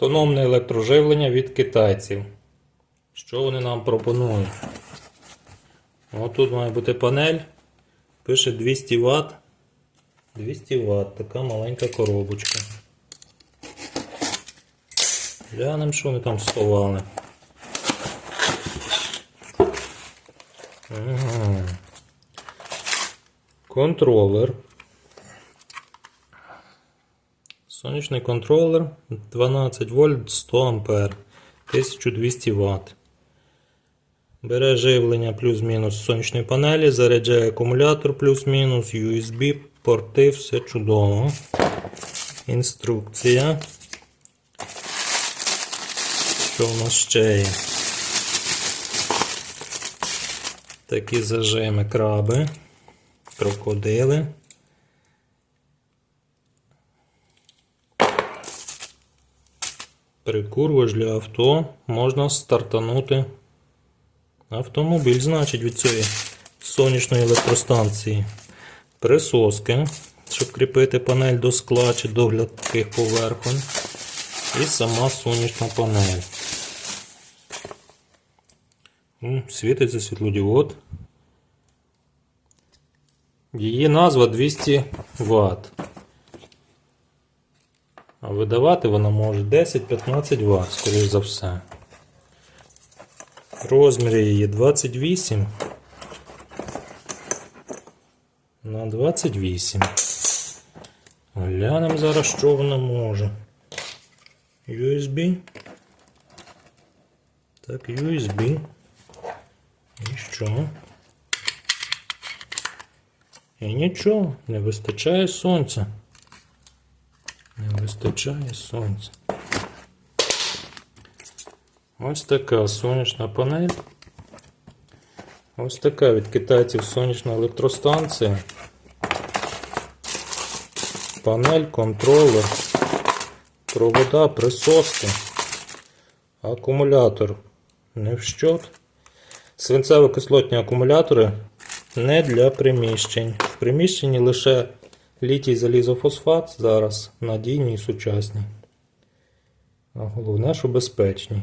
Автономне електроживлення від китайців. Що вони нам пропонують? Ось тут має бути панель. Пише 200 Вт. 200 Вт, така маленька коробочка. Глянемо, що вони там сховали. Ага. Контролер. Сонячний контролер 12 вольт 100 ампер 1200 Вт. Бере живлення плюс-мінус сонячної панелі, заряджає акумулятор плюс-мінус, USB, порти, все чудово. Інструкція. Що в нас ще є? Такі зажими краби, крокодили. Прикурвач для авто можна стартанути автомобіль, значить, від цієї сонячної електростанції. Присоски, щоб кріпити панель до скла чи до гладких поверхонь. І сама сонячна панель. Світиться світлодіод. Її назва 200 Вт. А видавати вона може 10-15 Вт, скоріш за все. Розмір її 28 на 28. Глянемо зараз, що вона може. USB. Так, USB. І що? І нічого, не вистачає сонця. Вистачає сонця. Ось така сонячна панель. Ось така від китайців сонячна електростанція. Панель, контролер, провода, присоски, акумулятор не в щот. Свинцево-кислотні акумулятори не для приміщень. В приміщенні лише літій залізофосфат зараз надійні і сучасні. А головне, що безпечні.